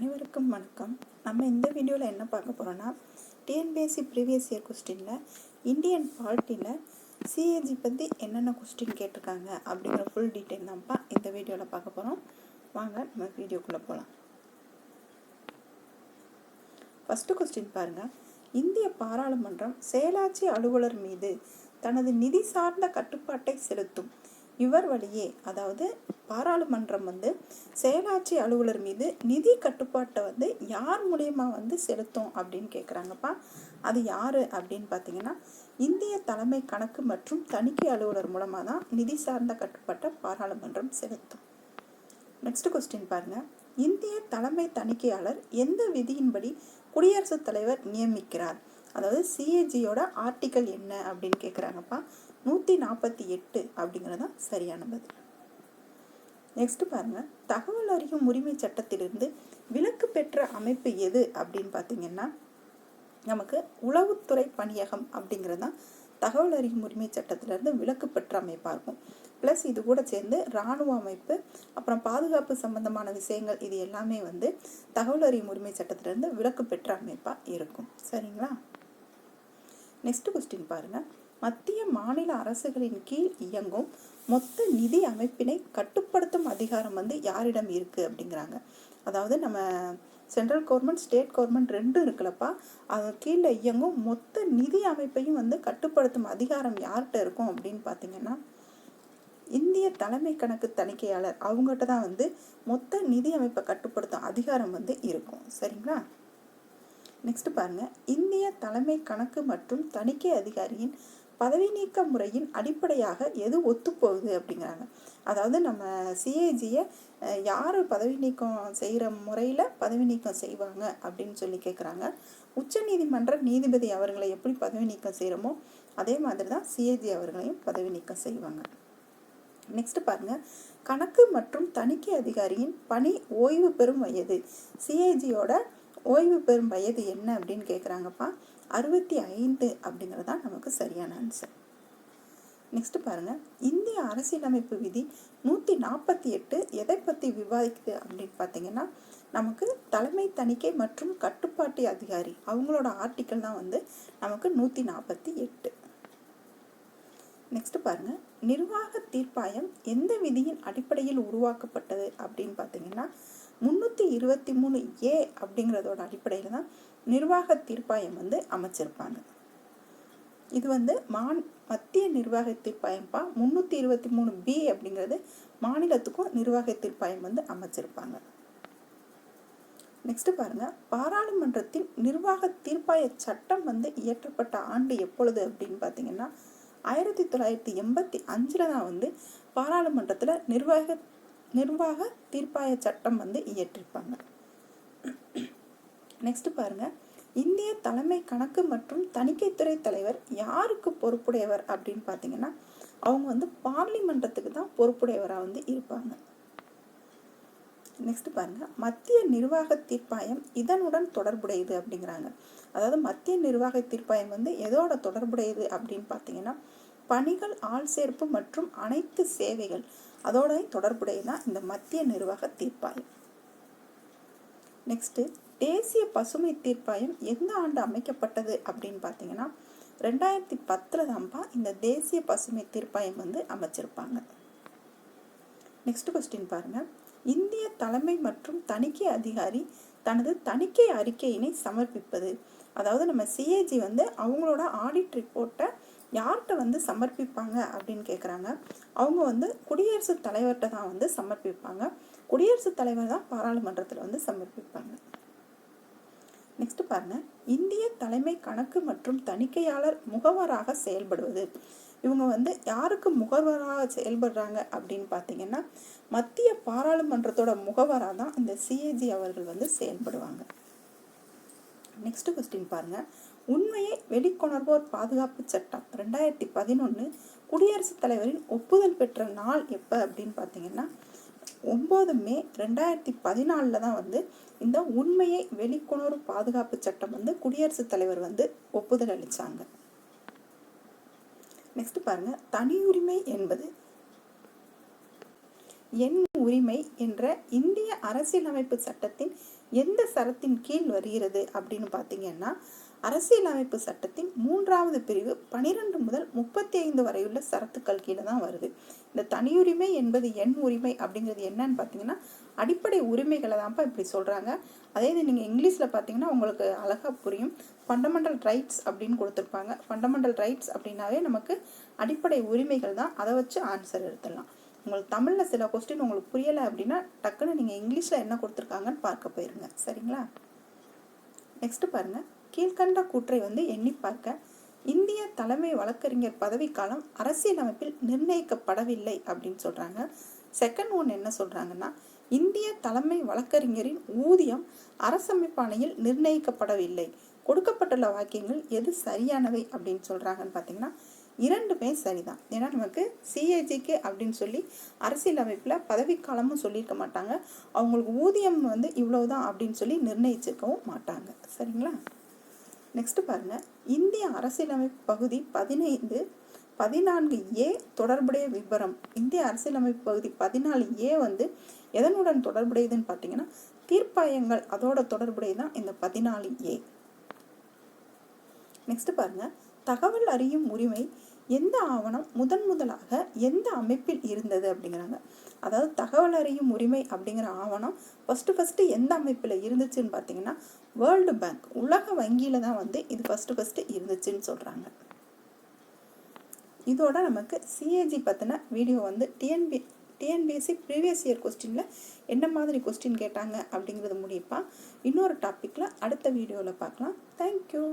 அனைவருக்கும் வணக்கம். நம்ம இந்த வீடியோவில் என்ன பார்க்க போகிறோன்னா டிஎன்பிஎஸ்சி ப்ரீவியஸ் இயர் கொஸ்டினில் இந்தியன் பாலிட்டியில் சிஏஜி பற்றி என்னென்ன கொஸ்டின் கேட்டிருக்காங்க அப்படிங்கிற ஃபுல் டீட்டெயில் தான்ப்பா இந்த வீடியோவில் பார்க்க போகிறோம் வாங்க நம்ம வீடியோக்குள்ளே போகலாம் ஃபஸ்ட்டு கொஸ்டின் பாருங்கள் இந்திய பாராளுமன்றம் செயலாட்சி அலுவலர் மீது தனது நிதி சார்ந்த கட்டுப்பாட்டை செலுத்தும் இவர் வழியே அதாவது பாராளுமன்றம் வந்து செயலாட்சி அலுவலர் மீது நிதி கட்டுப்பாட்டை வந்து யார் மூலியமா வந்து செலுத்தும் அப்படின்னு கேட்குறாங்கப்பா அது யார் அப்படின்னு பார்த்தீங்கன்னா இந்திய தலைமை கணக்கு மற்றும் தணிக்கை அலுவலர் மூலமாக தான் நிதி சார்ந்த கட்டுப்பாட்டை பாராளுமன்றம் செலுத்தும். நெக்ஸ்ட் கொஸ்டின் பாருங்க. இந்திய தலைமை தணிக்கையாளர் எந்த விதியின்படி குடியரசுத் தலைவர் நியமிக்கிறார்? அதாவது சிஏஜியோட ஆர்டிக்கல் என்ன அப்படின்னு கேட்குறாங்கப்பா நூற்றி நாற்பத்தி எட்டு அப்படிங்கிறது தான் சரியான பதில். நெக்ஸ்ட் பாருங்கள் தகவல் அறியும் உரிமை சட்டத்திலிருந்து விலக்கு பெற்ற அமைப்பு எது அப்படின்னு பார்த்தீங்கன்னா நமக்கு உளவுத்துறை பணியகம் அப்படிங்கிறது தான் தகவல் அறியும் உரிமை சட்டத்திலிருந்து விலக்கு பெற்ற அமைப்பாக இருக்கும். ப்ளஸ் இது கூட சேர்ந்து இராணுவ அமைப்பு அப்புறம் பாதுகாப்பு சம்பந்தமான விஷயங்கள் இது எல்லாமே வந்து தகவல் அறியும் உரிமை சட்டத்திலிருந்து விலக்கு பெற்ற அமைப்பாக இருக்கும். சரிங்களா? நெக்ஸ்ட் கொஸ்டின் பாருங்கள் மத்திய மாநில அரசுகளின் கீழ் இயங்கும் மொத்த நிதி அமைப்பினை கட்டுப்படுத்தும் அதிகாரம் வந்து யாரிடம் இருக்குது அப்படிங்கிறாங்க. அதாவது நம்ம சென்ட்ரல் கவர்மெண்ட் ஸ்டேட் கவர்மெண்ட் ரெண்டும் இருக்குல்லப்பா. அது கீழே இயங்கும் மொத்த நிதி அமைப்பையும் வந்து கட்டுப்படுத்தும் அதிகாரம் யார்கிட்ட இருக்கும் அப்படின்னு பார்த்தீங்கன்னா இந்திய தலைமை கணக்கு தணிக்கையாளர் அவங்ககிட்ட தான் வந்து மொத்த நிதி அமைப்பை கட்டுப்படுத்தும் அதிகாரம் வந்து இருக்கும். சரிங்களா? நெக்ஸ்ட் பாருங்க. இந்திய தலைமை கணக்கு மற்றும் தணிக்கை அதிகாரியின் பதவி நீக்க முறையின் அடிப்படையாக எது ஒத்துப்போகுது அப்படிங்கிறாங்க. அதாவது நம்ம சிஏஜியை யார் பதவி நீக்கம் செய்கிற முறையில் பதவி நீக்கம் செய்வாங்க அப்படின்னு சொல்லி கேட்குறாங்க உச்ச நீதிமன்ற நீதிபதி அவர்களை எப்படி பதவி நீக்கம் செய்கிறோமோ அதே மாதிரி தான் சிஏஜி அவர்களையும் பதவி நீக்கம் செய்வாங்க. நெக்ஸ்ட் பாருங்க. கணக்கு மற்றும் தணிக்கை அதிகாரியின் பணி ஓய்வு பெறும் வயது. சிஏஜியோட ஓய்வு பெறும் வயது என்ன அப்படின்னு கேட்குறாங்கப்பா அறுபத்தி ஐந்து அப்படிங்கிறது தான் நமக்கு சரியான ஆன்சர் நெக்ஸ்ட் பாருங்க. இந்திய அரசியலமைப்பு விதி நூற்றி நாற்பத்தி எட்டு எதை பற்றி விவாதிக்குது அப்படின்னு பார்த்தீங்கன்னா நமக்கு தலைமை தணிக்கை மற்றும் கட்டுப்பாட்டு அதிகாரி அவங்களோட ஆர்டிக்கல் தான் வந்து நமக்கு நூற்றி நாற்பத்தி எட்டு. நெக்ஸ்ட் பாருங்க. நிர்வாக தீர்ப்பாயம் எந்த விதியின் அடிப்படையில் உருவாக்கப்பட்டது அப்படின்னு பார்த்தீங்கன்னா முந்நூற்றி இருபத்தி மூணு ஏ அப்படிங்கிறதோட அடிப்படையில் தான் நிர்வாக தீர்ப்பாயம் வந்து அமைச்சிருப்பாங்க. இது வந்து மான் மத்திய நிர்வாக தீர்ப்பாயம்ப்பா. முந்நூற்றி இருபத்தி மூணு பி அப்படிங்கிறது மாநிலத்துக்கும் நிர்வாக தீர்ப்பாயம் வந்து அமைச்சிருப்பாங்க. நெக்ஸ்ட் பாருங்க. பாராளுமன்றத்தின் நிர்வாக தீர்ப்பாய சட்டம் வந்து இயற்றப்பட்ட ஆண்டு எப்பொழுது அப்படின்னு பார்த்தீங்கன்னா ஆயிரத்தி தொள்ளாயிரத்தி எண்பத்தி அஞ்சில் தான் வந்து பாராளுமன்றத்தில் நிர்வாக நிர்வாக தீர்ப்பாய சட்டம் வந்து இயற்றிருப்பாங்க. நெக்ஸ்ட் பாருங்க. இந்திய தலைமை கணக்கு மற்றும் தணிக்கைத்துறை தலைவர் யாருக்கு பொறுப்புடையவர் அப்படின்னு பார்த்தீங்கன்னா அவங்க வந்து பார்லிமெண்டத்துக்கு தான் பொறுப்புடையவராக வந்து இருப்பாங்க. நெக்ஸ்ட் பாருங்க. மத்திய நிர்வாக தீர்ப்பாயம் இதனுடன் தொடர்புடையது அப்படிங்கிறாங்க. அதாவது மத்திய நிர்வாக தீர்ப்பாயம் வந்து எதோட தொடர்புடையது அப்படின்னு பார்த்தீங்கன்னா பணிகள் ஆள் சேர்ப்பு மற்றும் அனைத்து சேவைகள். அதோட தொடர்புடையதான் இந்த மத்திய நிர்வாக தீர்ப்பாயம். நெக்ஸ்ட்டு தேசிய பசுமை தீர்ப்பாயம் எந்த ஆண்டு அமைக்கப்பட்டது அப்படின்னு பார்த்தீங்கன்னா ரெண்டாயிரத்தி பத்தில் தான்ப்பா இந்த தேசிய பசுமை தீர்ப்பாயம் வந்து அமைச்சிருப்பாங்க. நெக்ஸ்ட் கொஸ்டின் பாருங்க. இந்திய தலைமை மற்றும் தணிக்கை அதிகாரி தனது தணிக்கை அறிக்கையினை சமர்ப்பிப்பது. அதாவது நம்ம சிஏஜி வந்து அவங்களோட ஆடிட் ரிப்போர்ட்டை யார்கிட்ட வந்து சமர்ப்பிப்பாங்க அப்படின்னு கேட்குறாங்க அவங்க வந்து குடியரசுத் தலைவர்கிட்ட தான் வந்து சமர்ப்பிப்பாங்க. குடியரசுத் தலைவர் தான் பாராளுமன்றத்தில் வந்து சமர்ப்பிப்பாங்க. நெக்ஸ்ட் பாருங்க. இந்திய தலைமை கணக்கு மற்றும் தணிக்கையாளர் முகவராக செயல்படுவது. இவங்க வந்து யாருக்கு முகவராக செயல்படுறாங்க அப்படின்னு பார்த்தீங்கன்னா மத்திய பாராளுமன்றத்தோட முகவராக தான் இந்த சிஏஜி அவர்கள் வந்து செயல்படுவாங்க. நெக்ஸ்ட் கொஸ்டின் பாருங்க. உண்மையை வெளிக்கொணர்வோர் பாதுகாப்பு சட்டம். ரெண்டாயிரத்தி பதினொன்று குடியரசுத் தலைவரின் ஒப்புதல் பெற்ற நாள் எப்போ அப்படின்னு பார்த்தீங்கன்னா ஒம்பது மே ரெண்டாயிரத்தி பதினாலில் தான் வந்து இந்த உண்மையை வெளிக்கொணரும் பாதுகாப்பு சட்டம் வந்து குடியரசுத் தலைவர் வந்து ஒப்புதல் அளித்தாங்க நெக்ஸ்ட் பாருங்க. தனியுரிமை என்பது என் உரிமை என்ற இந்திய அரசியலமைப்பு சட்டத்தின் எந்த சரத்தின் கீழ் வருகிறது அப்படின்னு பார்த்தீங்கன்னா அரசியலமைப்பு சட்டத்தின் மூன்றாவது பிரிவு பனிரெண்டு முதல் முப்பத்தி ஐந்து வரையுள்ள சரத்துக்கள் கீழே தான் வருது. இந்த தனியுரிமை என்பது எண் உரிமை அப்படிங்கிறது என்னன்னு பார்த்தீங்கன்னா அடிப்படை உரிமைகளை தான்ப்பா இப்படி சொல்கிறாங்க அதே இது நீங்கள் இங்கிலீஷில் பார்த்தீங்கன்னா உங்களுக்கு அழகாக புரியும். ஃபண்டமெண்டல் ரைட்ஸ் அப்படின்னு கொடுத்துருப்பாங்க. ஃபண்டமெண்டல் ரைட்ஸ் அப்படின்னாவே நமக்கு அடிப்படை உரிமைகள் தான். அதை வச்சு ஆன்சர் எடுத்துடலாம். உங்களுக்கு தமிழில் சில கொஸ்டின் உங்களுக்கு புரியலை அப்படின்னா டக்குன்னு நீங்கள் இங்கிலீஷில் என்ன கொடுத்துருக்காங்கன்னு பார்க்க போயிருங்க. சரிங்களா? நெக்ஸ்ட்டு பாருங்கள் கீழ்கண்ட கூற்றை வந்து எண்ணி பார்க்க இந்திய தலைமை வழக்கறிஞர் பதவிக்காலம் அரசியலமைப்பில் நிர்ணயிக்கப்படவில்லை அப்படின்னு சொல்கிறாங்க செகண்ட் ஒன் என்ன சொல்கிறாங்கன்னா இந்திய தலைமை வழக்கறிஞரின் ஊதியம் அரசமைப்பாணையில் நிர்ணயிக்கப்படவில்லை. கொடுக்கப்பட்டுள்ள வாக்கியங்கள் எது சரியானவை அப்படின்னு சொல்கிறாங்கன்னு பார்த்தீங்கன்னா இரண்டுமே சரிதான். ஏன்னா நமக்கு சிஏஜிக்கு அப்படின்னு சொல்லி அரசியலமைப்பில் பதவிக்காலமும் சொல்லியிருக்க மாட்டாங்க. அவங்களுக்கு ஊதியம் வந்து இவ்வளோதான் அப்படின்னு சொல்லி நிர்ணயிச்சிருக்கவும் மாட்டாங்க. சரிங்களா? நெக்ஸ்ட் பாருங்க. இந்திய அரசியலமைப்பு பகுதி பதினைந்து பதினான்கு ஏ தொடர்புடைய விபரம். இந்திய அரசியலமைப்பு பகுதி பதினாலு ஏ வந்து எதனுடன் தொடர்புடையதுன்னு பார்த்தீங்கன்னா தீர்ப்பாயங்கள் அதோட தொடர்புடையதான் இந்த பதினாலு ஏ. நெக்ஸ்ட் பாருங்க. தகவல் அறியும் உரிமை எந்த ஆவணம் முதன் முதலாக எந்த அமைப்பில் இருந்தது அப்படிங்கிறாங்க. அதாவது தகவல் அறியும் உரிமை அப்படிங்கிற ஆவணம் ஃபஸ்ட்டு ஃபஸ்ட்டு எந்த அமைப்பில் இருந்துச்சுன்னு பார்த்தீங்கன்னா வேர்ல்டு பேங்க் உலக வங்கியில் தான் வந்து இது ஃபஸ்ட்டு ஃபஸ்ட்டு இருந்துச்சுன்னு சொல்கிறாங்க இதோட நமக்கு சிஏஜி பற்றின வீடியோ வந்து டிஎன்பி டிஎன்பிஎஸ்சி ப்ரீவியஸ் இயர் கொஸ்டினில் என்ன மாதிரி கொஸ்டின் கேட்டாங்க அப்படிங்கிறது முடிப்பா. இன்னொரு டாப்பிக்கில் அடுத்த வீடியோவில் பார்க்கலாம். தேங்க்யூ